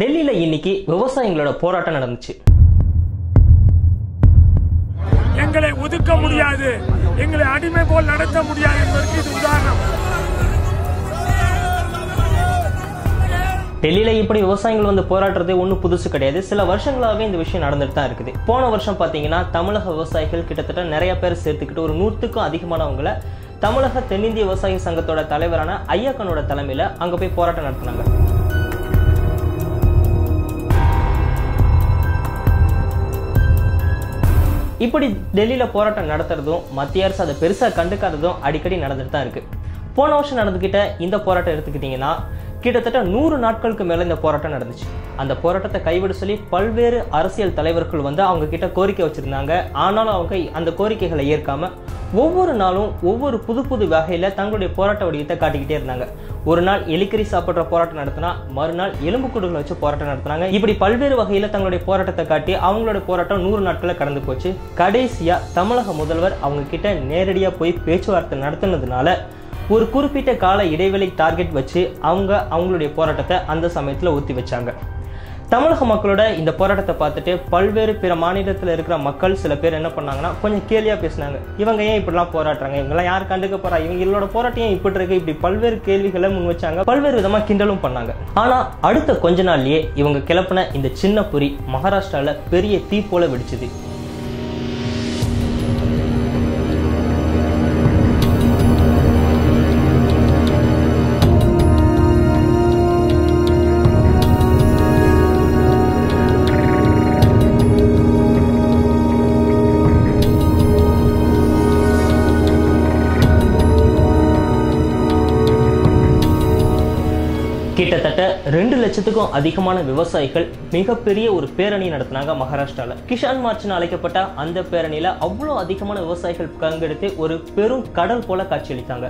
டெல்லியில இன்னைக்கு விவசாயிகளோட போராட்டம் நடந்துச்சு. எங்களை ஒதுக்க முடியாது. எங்களை அடிமை போல் நடத்த முடியாது என்பதற்கு இது உதாரணம். டெல்லியில இப்படி விவசாயிகள் வந்து போராடுறது ஒன்றும் புதுசு கிடையாது. சில வருஷங்களாகவே இந்த விஷயம் நடந்துட்டு தான் இருக்குது. போன வருஷம் பார்த்தீங்கன்னா தமிழக விவசாயிகள் கிட்டத்தட்ட நிறைய பேர் சேர்த்துக்கிட்டு ஒரு நூற்றுக்கும் அதிகமானவங்களை தமிழக தென்னிந்திய விவசாய சங்கத்தோட தலைவரான ஐயக்கனோட தலைமையில அங்க போய் போராட்டம் நடத்தினாங்க. இப்படி டெல்லியில் போராட்டம் நடத்துறதும் மத்திய அரசு அதை பெருசாக கண்டுக்காததும் அடிக்கடி நடந்துட்டு தான் இருக்கு. போன வருஷம் நடந்துக்கிட்ட இந்த போராட்டம் எடுத்துக்கிட்டிங்கன்னா கிட்டத்தட்ட நூறு நாட்களுக்கு மேல இந்த போராட்டம் நடந்துச்சு. அந்த போராட்டத்தை கைவிட சொல்லி பல்வேறு அரசியல் தலைவர்கள் வந்து அவங்க கிட்ட கோரிக்கை வச்சிருந்தாங்க. ஆனாலும் அவங்க அந்த கோரிக்கைகளை ஏற்காம ஒவ்வொரு நாளும் ஒவ்வொரு புது புது வகையில தங்களுடைய போராட்ட வடிவத்தை காட்டிக்கிட்டே இருந்தாங்க. ஒரு நாள் எலிக்கறி சாப்பிடுற போராட்டம் நடத்தினா மறுநாள் எலும்புக்கூடுகளை வச்சு போராட்டம் நடத்தினாங்க. இப்படி பல்வேறு வகையில தங்களுடைய போராட்டத்தை காட்டி அவங்களோட போராட்டம் நூறு நாட்களை கடந்து போச்சு. கடைசியா தமிழக முதல்வர் அவங்க கிட்ட நேரடியா போய் பேச்சுவார்த்தை நடத்தினதுனால ஒரு குறிப்பிட்ட கால இடைவெளி டார்கெட் வச்சு அவங்க அவங்களுடைய போராட்டத்தை அந்த சமயத்தில் ஒத்தி வச்சாங்க. தமிழக மக்களோட இந்த போராட்டத்தை பார்த்துட்டு பல்வேறு பிற மாநிலத்தில் இருக்கிற மக்கள் சில பேர் என்ன பண்ணாங்கன்னா கொஞ்சம் கேலியாக பேசினாங்க. இவங்க ஏன் இப்படிலாம் போராடுறாங்க? இவங்கெல்லாம் யார் கண்டுக்க போறா? இவங்களோட போராட்டம் ஏன் இப்படி இருக்கு? இப்படி பல்வேறு கேள்விகளை முன் வச்சாங்க. பல்வேறு விதமாக கிண்டலும் பண்ணாங்க. ஆனால் அடுத்த கொஞ்ச நாள்லயே இவங்க கிளப்பின இந்த சின்ன புரி மகாராஷ்டிராவில் பெரிய தீ போல வெடிச்சது. கிட்டத்தட்ட ரெண்டு லட்சத்துக்கும் அதிகமான விவசாயிகள் மிகப்பெரிய ஒரு பேரணி நடத்தினாங்க மகாராஷ்டிராவில் கிஷான் மார்ச்னு அழைக்கப்பட்ட அந்த பேரணியில் அவ்வளோ அதிகமான விவசாயிகள் பங்கெடுத்து ஒரு பெரும் கடல் போல காட்சியளித்தாங்க.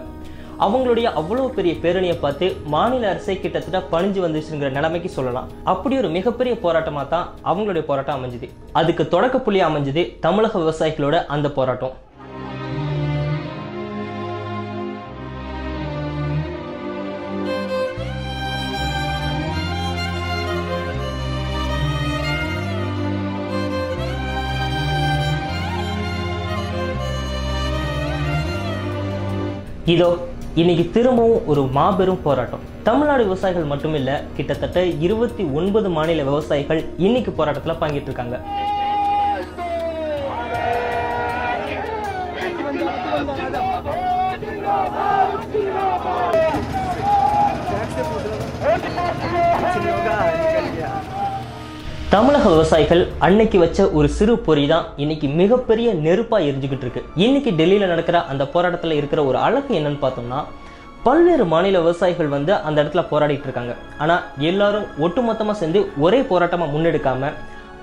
அவங்களுடைய அவ்வளோ பெரிய பேரணியை பார்த்து மாநில அரசே கிட்டத்தட்ட பணிஞ்சு வந்துச்சுங்கிற நிலைமைக்கு சொல்லலாம். அப்படி ஒரு மிகப்பெரிய போராட்டமாக தான் அவங்களுடைய போராட்டம் அமைஞ்சுது. அதுக்கு தொடக்க புள்ளி அமைஞ்சது தமிழக விவசாயிகளோட அந்த போராட்டம். இதோ இன்னைக்கு திரும்பவும் ஒரு மாபெரும் போராட்டம். தமிழ்நாடு விவசாயிகள் மட்டுமில்ல கிட்டத்தட்ட இருபத்தி ஒன்பது மாநில விவசாயிகள் இன்னைக்கு போராட்டத்துல பங்கிட்டு இருக்காங்க தமிழக விவசாயிகள் அன்னைக்கு வச்ச ஒரு சிறு பொறி தான் இன்னைக்கு மிகப்பெரிய நெருப்பா எரிஞ்சுக்கிட்டு இருக்கு. இன்னைக்கு டெல்லியில நடக்கிற அந்த போராட்டத்துல இருக்கிற ஒரு அழகு என்னன்னு பார்த்தோம்னா பல்வேறு மாநில விவசாயிகள் வந்து அந்த இடத்துல போராடிட்டு இருக்காங்க. ஆனா எல்லாரும் ஒட்டுமொத்தமா சேர்ந்து ஒரே போராட்டமா முன்னெடுக்காம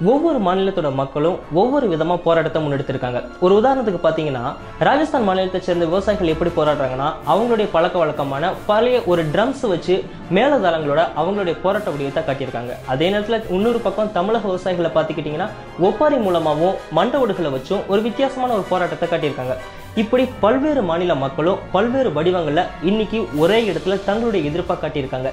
ஒவ்வொரு மாநிலத்தோட மக்களும் ஒவ்வொரு விதமா போராட்டத்தை முன்னெடுத்திருக்காங்க. ஒரு உதாரணத்துக்கு பாத்தீங்கன்னா ராஜஸ்தான் மாநிலத்தை சேர்ந்த விவசாயிகள் எப்படி போராடுறாங்கன்னா அவங்களுடைய பழக்க வழக்கமான பழைய ஒரு ட்ரம்ஸ் வச்சு மேலதாளங்களோட அவங்களுடைய போராட்ட வடிவத்தை காட்டியிருக்காங்க. அதே நேரத்துல இன்னொரு பக்கம் தமிழக விவசாயிகளை பார்த்துக்கிட்டிங்கன்னா ஒப்பாரி மூலமாகவும் மண்ட ஓடுகளை வச்சும் ஒரு வித்தியாசமான ஒரு போராட்டத்தை காட்டியிருக்காங்க. இப்படி பல்வேறு மாநில மக்களும் பல்வேறு வடிவங்களில் இன்னைக்கு ஒரே இடத்துல தங்களுடைய எதிர்ப்பாக காட்டியிருக்காங்க.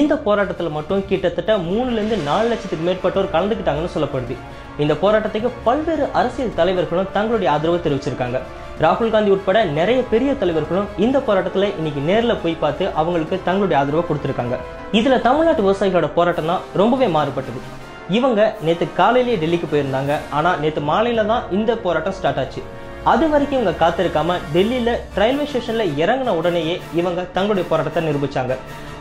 இந்த போராட்டத்தில் மட்டும் கிட்டத்தட்ட மூணுலேருந்து நாலு லட்சத்துக்கு மேற்பட்டோர் கலந்துக்கிட்டாங்கன்னு சொல்லப்படுது. இந்த போராட்டத்துக்கு பல்வேறு அரசியல் தலைவர்களும் தங்களுடைய ஆதரவு தெரிவிச்சிருக்காங்க. ராகுல் காந்தி உட்பட நிறைய பெரிய தலைவர்களும் இந்த போராட்டத்தில் இன்னைக்கு நேரில் போய் பார்த்து அவங்களுக்கு தங்களுடைய ஆதரவை கொடுத்துருக்காங்க. இதில் தமிழ்நாட்டு விவசாயிகளோட போராட்டம் தான் ரொம்பவே மாறுபட்டது. இவங்க நேற்று காலையிலேயே டெல்லிக்கு போயிருந்தாங்க. ஆனால் நேற்று மாலையில் தான் இந்த போராட்டம் ஸ்டார்ட் ஆச்சு. அது வரைக்கும் இவங்க காத்திருக்காம டெல்லியில் ரயில்வே ஸ்டேஷனில் இறங்கின உடனேயே இவங்க தங்களுடைய போராட்டத்தை நிரூபிச்சாங்க.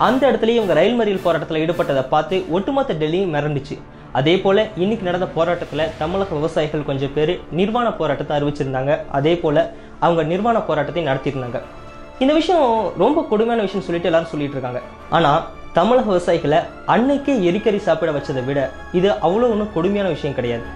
அந்த இடத்துலயே இவங்க ரயில் மறியல் போராட்டத்தில் ஈடுபட்டதை பார்த்து ஒட்டுமொத்த டெல்லியும் மிரண்டுச்சு. அதே போல இன்னைக்கு நடந்த போராட்டத்தில் தமிழக விவசாயிகள் கொஞ்சம் பேர் நிர்வாண போராட்டத்தை அறிவிச்சிருந்தாங்க. அதே போல அவங்க நிர்வாண போராட்டத்தை நடத்தியிருந்தாங்க. இந்த விஷயம் ரொம்ப கொடுமையான விஷயம் சொல்லிட்டு எல்லாரும் சொல்லிட்டு இருக்காங்க. ஆனால் தமிழக விவசாயிகளை அன்னைக்கே எரிக்கறி சாப்பிட வச்சதை விட இது அவ்வளோ ஒன்றும் கொடுமையான விஷயம் கிடையாது.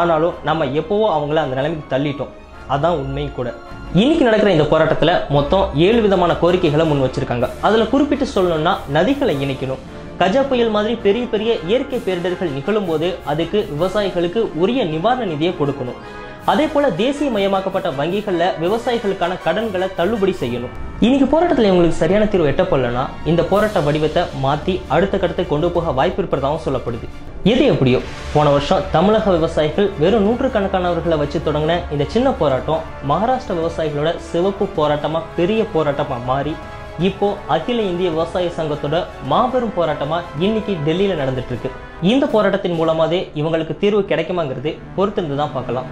ஆனாலும் நம்ம எப்போவோ அவங்கள அந்த நிலைமைக்கு தள்ளிட்டோம். அதான் உண்மையும் கூட. இன்னைக்கு நடக்கிற இந்த போராட்டத்தில் மொத்தம் ஏழு விதமான கோரிக்கைகளை முன் வச்சிருக்காங்க. அதில் குறிப்பிட்டு சொல்லணும்னா நதிகளை இணைக்கணும். கஜா புயல் மாதிரி பெரிய பெரிய இயற்கை பேரிடர்கள் நிகழும் போது அதுக்கு விவசாயிகளுக்கு உரிய நிவாரண நிதியை கொடுக்கணும். அதே போல தேசிய மயமாக்கப்பட்ட வங்கிகளில் விவசாயிகளுக்கான கடன்களை தள்ளுபடி செய்யணும். இன்னைக்கு போராட்டத்தில் இவங்களுக்கு சரியான தீர்வு எட்டப்படலைன்னா இந்த போராட்ட வடிவத்தை மாற்றி அடுத்த கட்டத்தை கொண்டு போக வாய்ப்பு இருப்பதாகவும் சொல்லப்படுது. எது எப்படியோ போன வருஷம் தமிழக விவசாயிகள் வெறும் நூற்றுக்கணக்கானவர்களை வச்சு தொடங்கின இந்த சின்ன போராட்டம் மகாராஷ்டிர விவசாயிகளோட சிவப்பு போராட்டமாக பெரிய போராட்டமாக மாறி இப்போ அகில இந்திய விவசாய சங்கத்தோட மாபெரும் போராட்டமா இன்னைக்கு டெல்லியில நடந்துட்டு இருக்கு. இந்த போராட்டத்தின் மூலமாவே இவங்களுக்கு தீர்வு கிடைக்குமாங்கிறது பொறுத்திருந்து தான் பார்க்கலாம்.